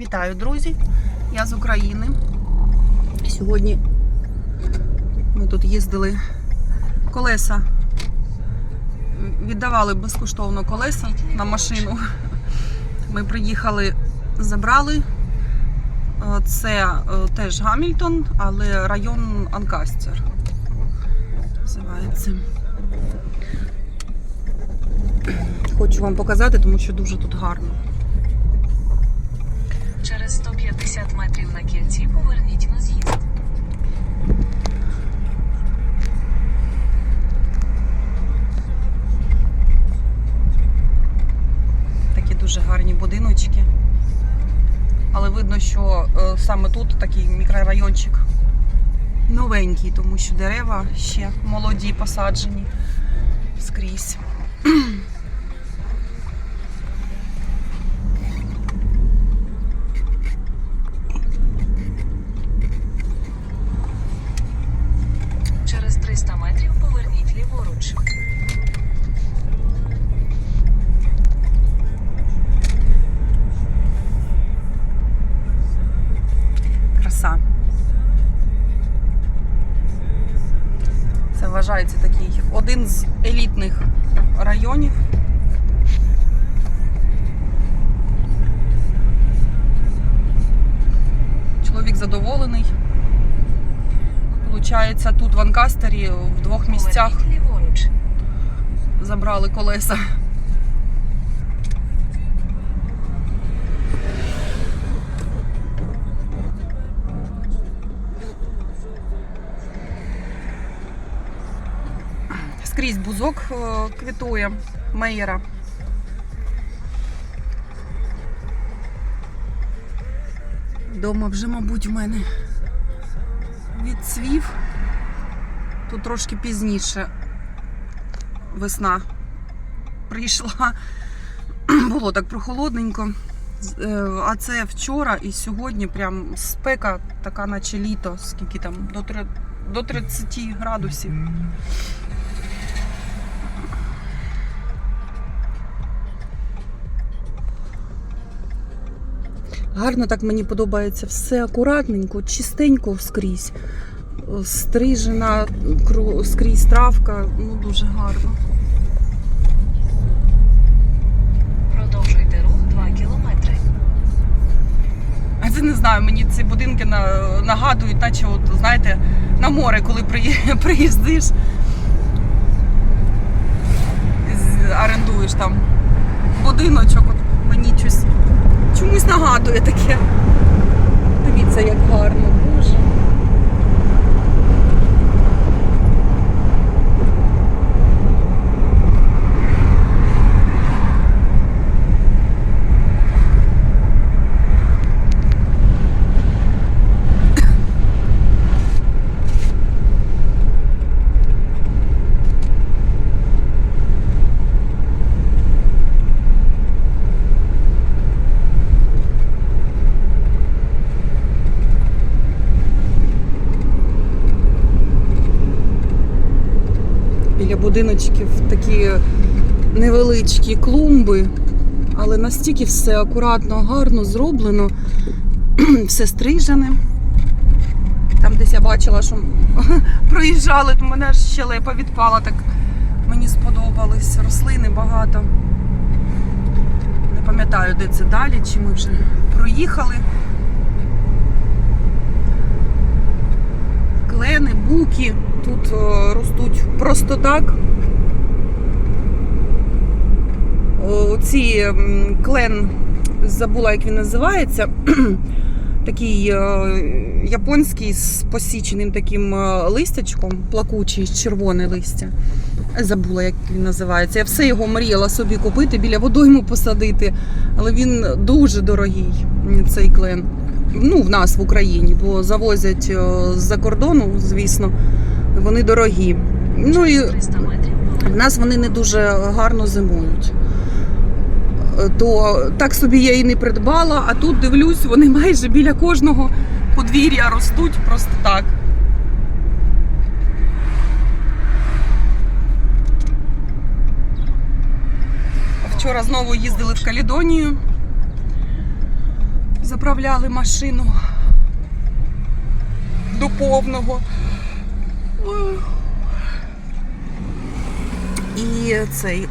Вітаю, друзі! Я з України. Сьогодні ми тут їздили колеса. Віддавали безкоштовно колеса на машину. Ми приїхали, забрали. Е, Це е, теж Гамільтон, але район Анкастер. Називається. Хочу вам показати, тому що дуже тут гарно. Через 150 метрів на кільці поверніть на з'їзд. Такі дуже гарні будиночки. Але видно, що е, саме тут такий мікрорайончик новенький, тому що дерева ще молоді посаджені скрізь. Це такий один з елітних районів. Чоловік задоволений. Получається, тут в Анкастері в двох місцях забрали колеса. Скрізь бузок е, квітує Мейєра. Дома вже, мабуть, в мене відцвів. Тут трошки пізніше весна прийшла. Було так прохолодненько. Е, А це вчора і сьогодні прям спека, така наче літо, скільки там, до 30 градусів. Гарно так мені подобається все акуратненько, чистенько скрізь. Стрижена скрізь травка, ну дуже гарно. Продовжуйте рух 2 кілометри. А це не знаю, мені ці будинки нагадують, наче от, знаєте, на море, коли приїздиш, орендуєш там будиночок, от мені щось чомусь нагадує таке. Дивіться, як гарно, боже. Біля будиночків такі невеличкі клумби, але настільки все акуратно, гарно зроблено, все стрижене. Там десь я бачила, що проїжджали, то мене аж щелепа відпала, так мені сподобались. Рослини багато. Не пам'ятаю, де це далі, чи ми вже проїхали. Клени, буки тут е, ростуть просто так. О, Ці м, клен, забула, як він називається. Такий е, японський з посіченим таким е, листячком, плакучий, червоне листя. Забула, як він називається. Я все його мріяла собі купити, біля водойму посадити, але він дуже дорогий, цей клен. Ну, в нас в Україні, бо завозять з-за кордону, звісно, вони дорогі. Ну і в нас вони не дуже гарно зимують. Е, То так собі я і не придбала, а тут дивлюсь, вони майже біля кожного подвір'я ростуть просто так. Вчора знову їздили в Калідонію. Заправляли машину до повного. І цей.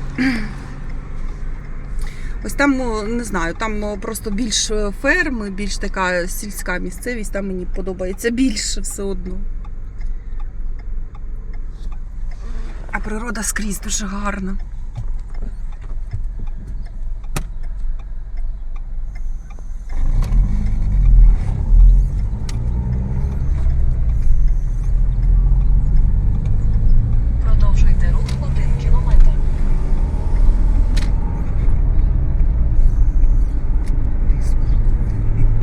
Ось там, о, не знаю, там просто більш е, ферми, більш така сільська місцевість, там мені подобається більше все одно. А природа скрізь дуже гарна. Продовжуйте рух 1 кілометр.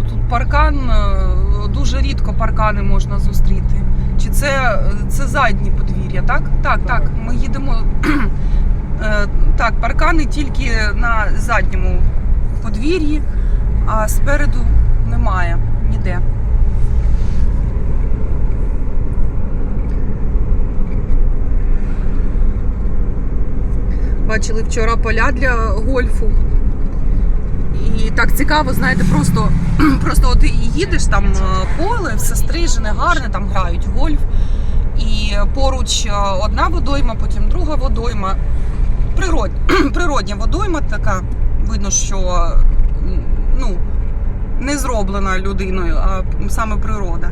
Тут паркан, е, дуже рідко паркани можна зустріти. Чи це, це задні подвір'я, так? Так, так. Ми їдемо. е, Так, паркани тільки на задньому подвір'ї, а спереду немає ніде. Бачили вчора поля для гольфу. Так цікаво, знаєте, просто, просто от їдеш там е, поле, все стрижене, гарне, там грають гольф. І поруч е, одна водойма, потім друга водойма. Природ, природня водойма така. Видно, що ну, не зроблена людиною, а саме природа.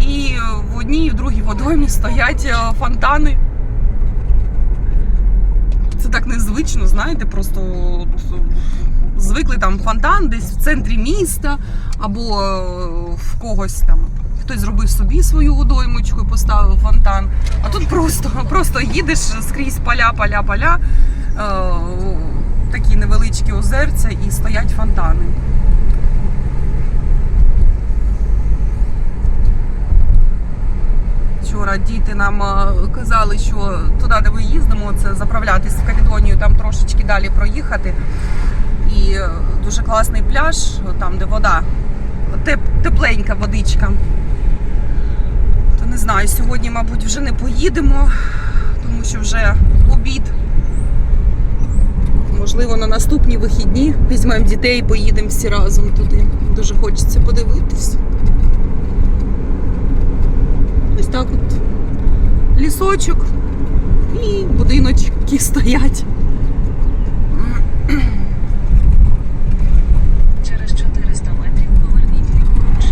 І в одній і в другій водоймі стоять е, фонтани. Це так незвично, знаєте, просто звикли там фонтан десь в центрі міста, або е, в когось там. Хтось зробив собі свою водоймочку і поставив фонтан. А тут просто, просто їдеш скрізь поля, поля, поля, е, такі невеличкі озерця і стоять фонтани. Вчора діти нам е, казали, що туди, де ми їздимо, це заправлятись в Калідонію, там трошечки далі проїхати. І дуже класний пляж, там, де вода, теп- тепленька водичка. То не знаю, сьогодні, мабуть, вже не поїдемо, тому що вже обід. Можливо, на наступні вихідні візьмемо дітей і поїдемо всі разом туди. Дуже хочеться подивитись. Ось так от лісочок і будиночки стоять. Через 400 метрів поверніть ліворуч.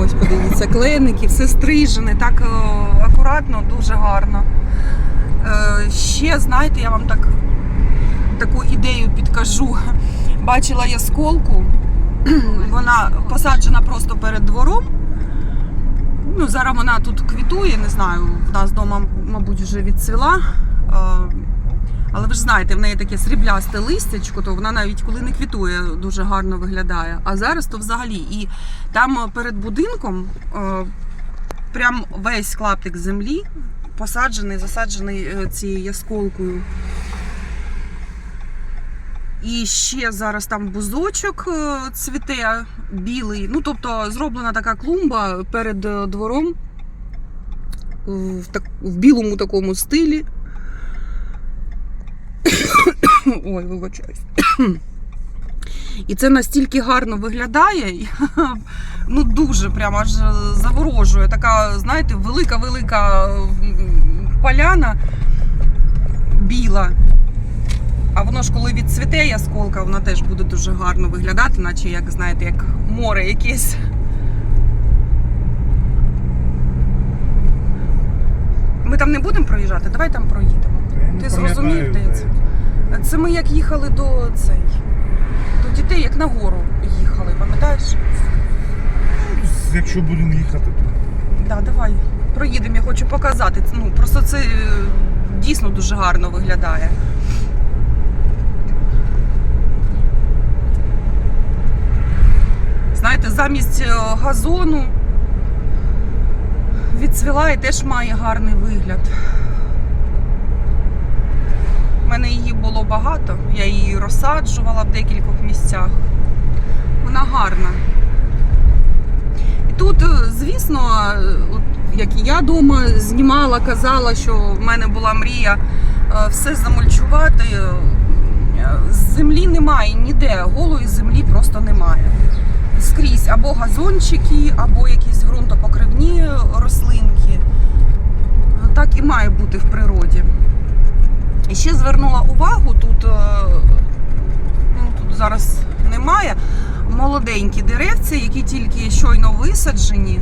Ось подивіться, все стрижене, так е, акуратно, дуже гарно. Е, Ще, знаєте, я вам так таку ідею підкажу. Бачила я сколку, вона посаджена просто перед двором. Ну, зараз вона тут квітує, не знаю, в нас вдома, мабуть, вже відцвіла. Але ви ж знаєте, в неї таке сріблясте листячко, то вона навіть коли не квітує, дуже гарно виглядає. А зараз то взагалі. І там е, перед будинком е, прям весь клаптик землі посаджений, засаджений е, цією ясколкою. І ще зараз там бузочок цвіте білий. Ну, тобто зроблена така клумба перед двором в, так, в білому такому стилі. Ой, вибачаюсь. І це настільки гарно виглядає, ну дуже прямо аж заворожує. Така, знаєте, велика-велика поляна біла. А воно ж коли відцвіте ясколка, вона теж буде дуже гарно виглядати, наче як, знаєте, як море якесь. Ми там не будемо проїжджати, давай там проїдемо. Ти зрозумів, де це? Це ми як їхали до цей. До дітей, як на гору їхали, пам'ятаєш? Якщо будемо їхати, то Да, давай. Проїдемо, я хочу показати. Ну, просто це е, дійсно дуже гарно виглядає. Знаєте, замість е, газону відцвіла і теж має гарний вигляд. Мене її було багато, я її розсаджувала в декількох місцях. Вона гарна. І тут, е, звісно, е, от, як і я вдома знімала, казала, що в мене була мрія е, все замульчувати. Землі немає ніде, голої землі просто немає. Скрізь або газончики, або якісь ґрунтопокривні рослинки. Так і має бути в природі. І ще звернула увагу, тут, е, ну, тут зараз немає, молоденькі деревці, які тільки щойно висаджені,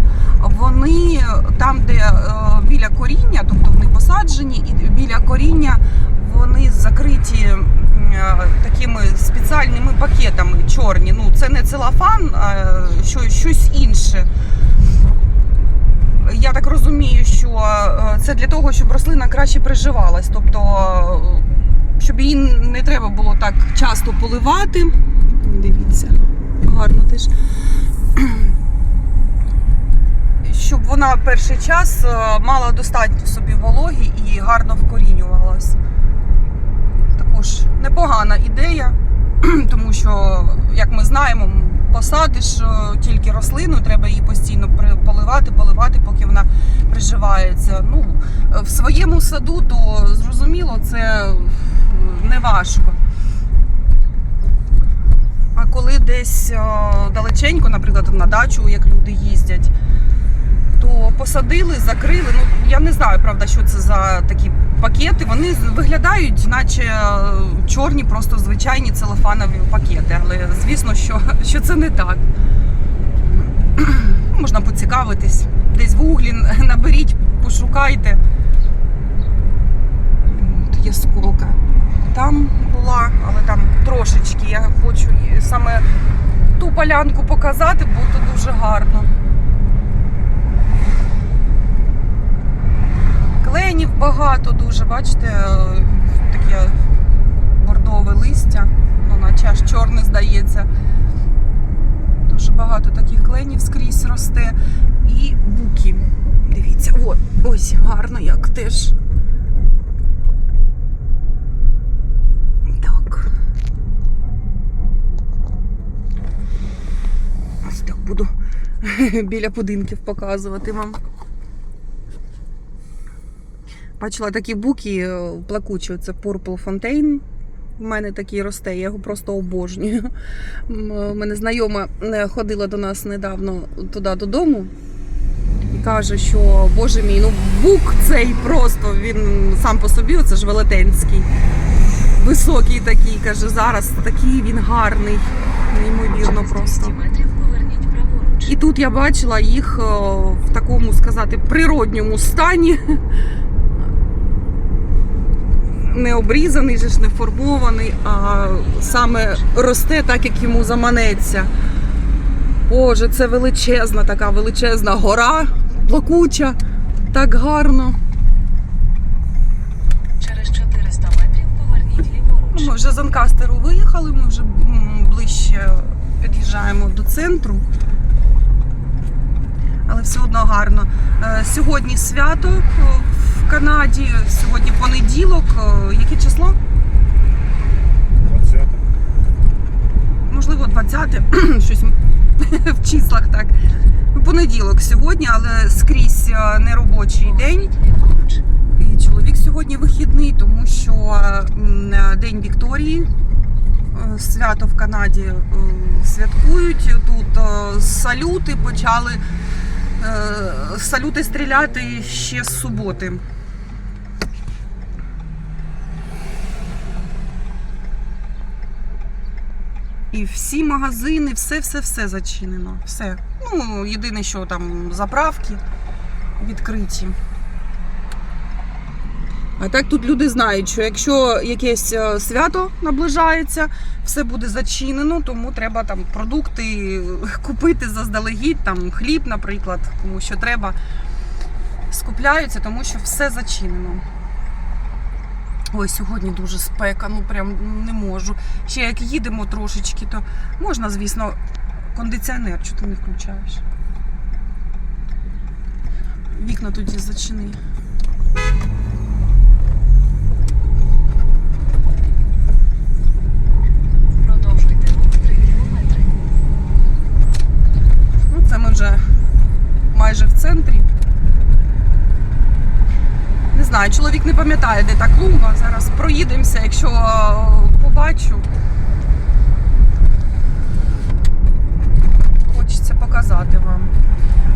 вони там, де е, біля коріння, тобто вони посаджені, і біля коріння вони закриті е, такими спеціальними пакетами чорні. Ну, це не целофан, а щось інше. Я так розумію, що е, це для того, щоб рослина краще приживалась, тобто, е, щоб її не треба було так часто поливати. Дивіться, гарно теж. Щоб вона перший час е, мала достатньо собі вологі і гарно вкорінювалась. Також непогана ідея, тому що, як ми знаємо, посадиш тільки рослину, треба її постійно поливати, поливати, поки вона приживається. Ну, в своєму саду, то зрозуміло, це не важко. А коли десь далеченько, наприклад, на дачу, як люди їздять, то посадили, закрили. Ну я не знаю, правда, що це за такі пакети. Вони виглядають, наче е, чорні, просто звичайні целофанові пакети. Але звісно, що, що це не так. Можна поцікавитись. Десь в гуглі наберіть, пошукайте. От є сколка. Там була, але там трошечки. Я хочу саме ту полянку показати, бо це дуже гарно. Кленів багато дуже, бачите, е, таке бордове листя, наче аж чорне здається. Дуже багато таких кленів скрізь росте. І буки. Дивіться, от, ось гарно як теж. Так. Ось так буду біля будинків показувати вам. Бачила такі буки е, плакучі, це Purple Fontaine. У мене такий росте, я його просто обожнюю. У мене знайома е, ходила до нас недавно туди додому і каже, що боже мій, ну бук цей просто він сам по собі, оце ж велетенський, високий такий. Каже, зараз такий він гарний, неймовірно просто. 200 метрів поверніть праворуч. І тут я бачила їх е, в такому сказати природньому стані. Не обрізаний, же ж не формований, а саме росте так, як йому заманеться. Боже, це величезна така величезна гора, плакуча, так гарно. Через 400 метрів поверніть ліворуч. Ну, Ми вже з Анкастеру виїхали, ми вже ближче під'їжджаємо до центру. Але все одно гарно. Е, Сьогодні свято Канаді, сьогодні понеділок. Е, Яке число? 20 Можливо, 20 щось в числах так. Понеділок сьогодні, але скрізь е, неробочий день. І чоловік сьогодні вихідний, тому що День Вікторії. е, Свято в Канаді е, святкують. Тут е, салюти почали е, салюти стріляти ще з суботи. І всі магазини, все-все-все зачинено. Все. Ну, єдине, що там заправки відкриті. А так тут люди знають, що якщо якесь е, свято наближається, все буде зачинено, тому треба там продукти купити заздалегідь, там хліб, наприклад, тому що треба скупляються, тому що все зачинено. Ой, сьогодні дуже спека, ну прям не можу. Ще як їдемо трошечки, то можна, звісно, кондиціонер, чого ти не включаєш? Вікна тоді зачини. Продовжуйте рух 3 кілометри. Ну, це ми вже майже в центрі. Не знаю, чоловік не пам'ятає, де та клумба. Зараз проїдемося, якщо побачу. Хочеться показати вам.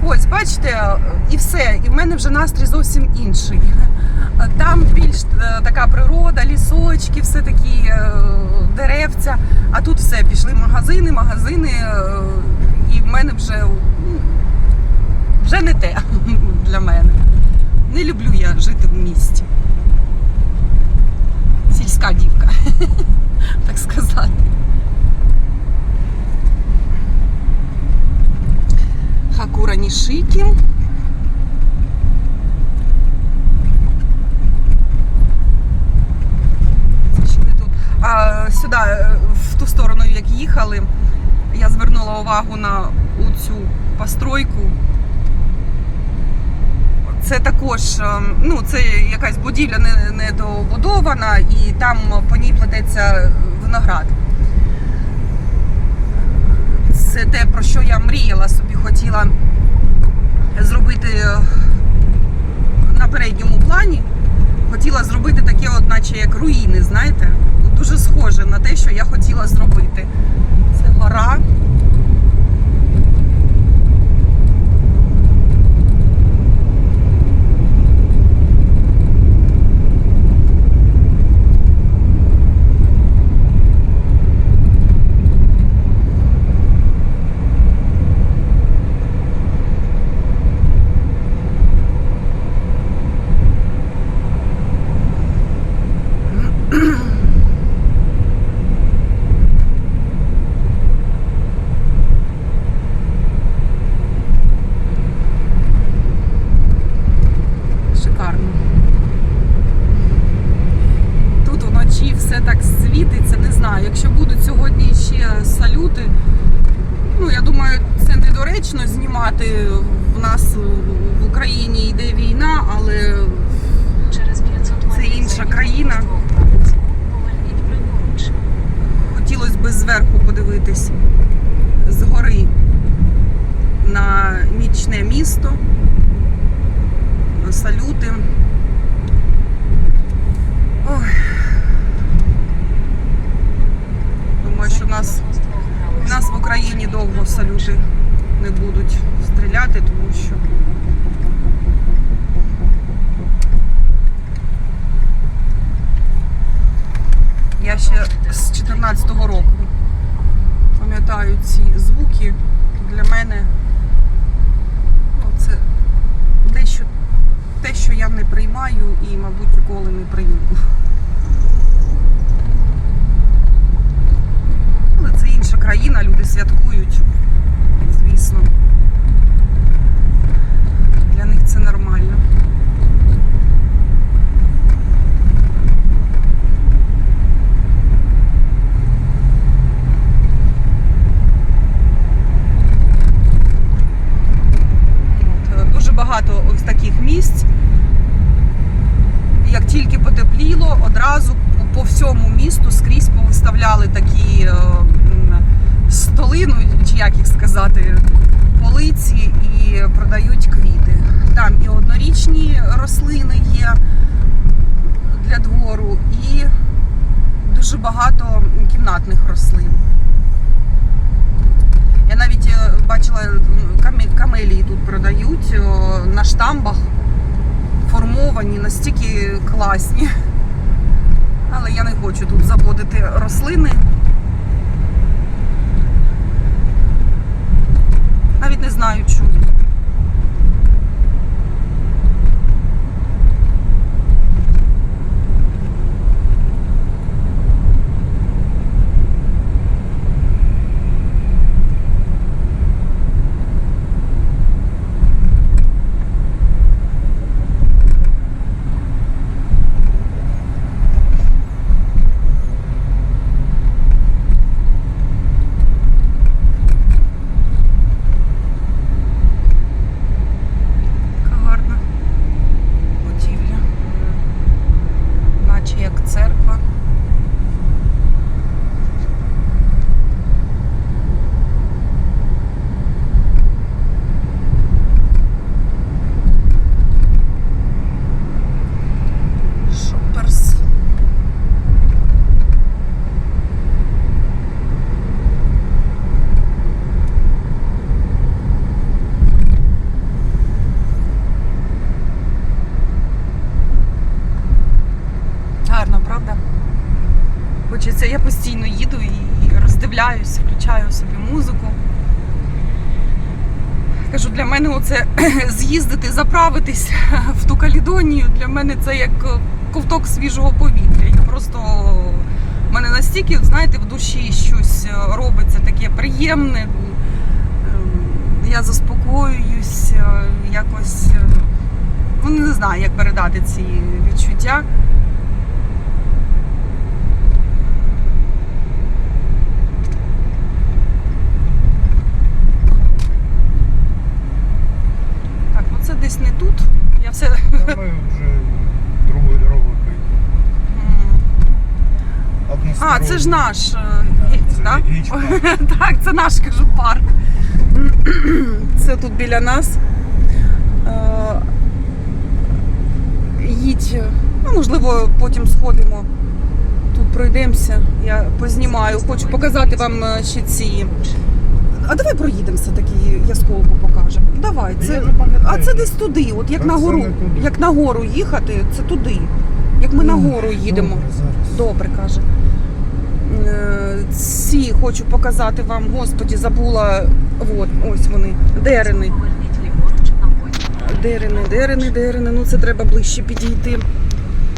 Ось, бачите, і все. І в мене вже настрій зовсім інший. Там більш е, така природа, лісочки, все такі е, деревця. А тут все, пішли магазини, магазини, е, і в мене вже, ну, вже не те для мене. Не люблю я жити в місті. Сільська дівка, так сказати. Хакура Нішикі. А сюди, е, в ту сторону, як їхали, я звернула увагу на цю постройку. Це також, е, ну, це якась будівля недобудована, і там по ній плететься виноград. Це те, про що я мріяла собі, хотіла зробити е, на передньому плані. Хотіла зробити таке, от, наче як руїни, знаєте? Дуже схоже на те, що я хотіла зробити. Це гора. Шикарно. Тут вночі все так світиться, не знаю. Якщо будуть сьогодні ще салюти, ну я думаю, це недоречно знімати. В нас в Україні йде війна, але Через 500 Це метрів інша зайдіть країна. на вулицю, Поверніть праворуч. хотілося б зверху подивитись згори на нічне місто, салюти. Ой. Думаю, що нас, у нас в Україні довго салюти не будуть стріляти, тому що я ще з 14-го року пам'ятаю ці звуки. Для мене ну, це дещо те, що я не приймаю і, мабуть, ніколи не прийму. Але це інша країна, люди святкують, звісно. Для них це нормально. От, е, Дуже багато ось таких місць. Як тільки потепліло, одразу по- по всьому місту скрізь повиставляли такі е, м, столи, ну чи як їх сказати, полиці і продають квіти. Там і однорічні рослини є для двору, і дуже багато кімнатних рослин. Я навіть е, бачила камелії тут продають на штамбах. Формовані, настільки класні. Але я не хочу тут заводити рослини. Навіть не знаю чому. Кажу, для мене оце з'їздити, заправитись в ту Калідонію, для мене це як е, ковток свіжого повітря. Я просто в мене настільки, знаєте, в душі щось е, робиться таке приємне. Ем, Я заспокоююсь, е, якось ну не знаю, як передати ці відчуття. Так, ну це десь не тут. Я все. Та ми вже другою дорогою поїхали. А, це ж наш е, Це так? Так, це наш кажу парк. Це тут біля нас. Е, Їдь, ну, можливо, потім сходимо. Тут пройдемося. Я познімаю. Хочу показати вам е, ще ці. А давай проїдемо все-таки ясколку покажемо. Давай, Я це. не пам'ятаю. А це десь туди, от як Та на це гору. не туди. Як на гору їхати, це туди. Як ми на гору їдемо. Добре, зараз. Добре, каже. Е, Ці хочу показати вам, господі, забула. От, ось вони. Дерени. Дерени, дерени, дерени. Ну це треба ближче підійти.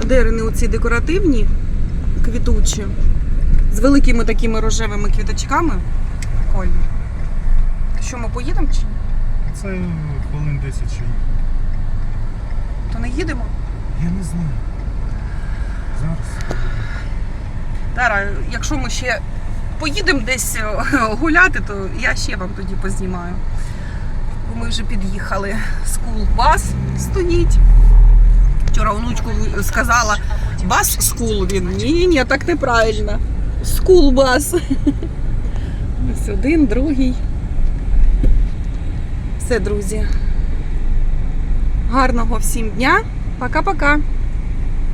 Дерени оці декоративні, квітучі, з великими такими рожевими квіточками. Прикольно. Що, ми поїдемо чи ні? Це хвилин 10 ще. То не їдемо? Я не знаю. Зараз. Тара, якщо ми ще поїдемо десь е, гуляти, то я ще вам тоді познімаю. Бо ми вже під'їхали. Скул бас стоїть. Вчора онучку сказала бас скул. Він ні, ні, так неправильно. Скул бас. Ось один, другий. Все, друзі. Гарного всім дня. Пока-пока.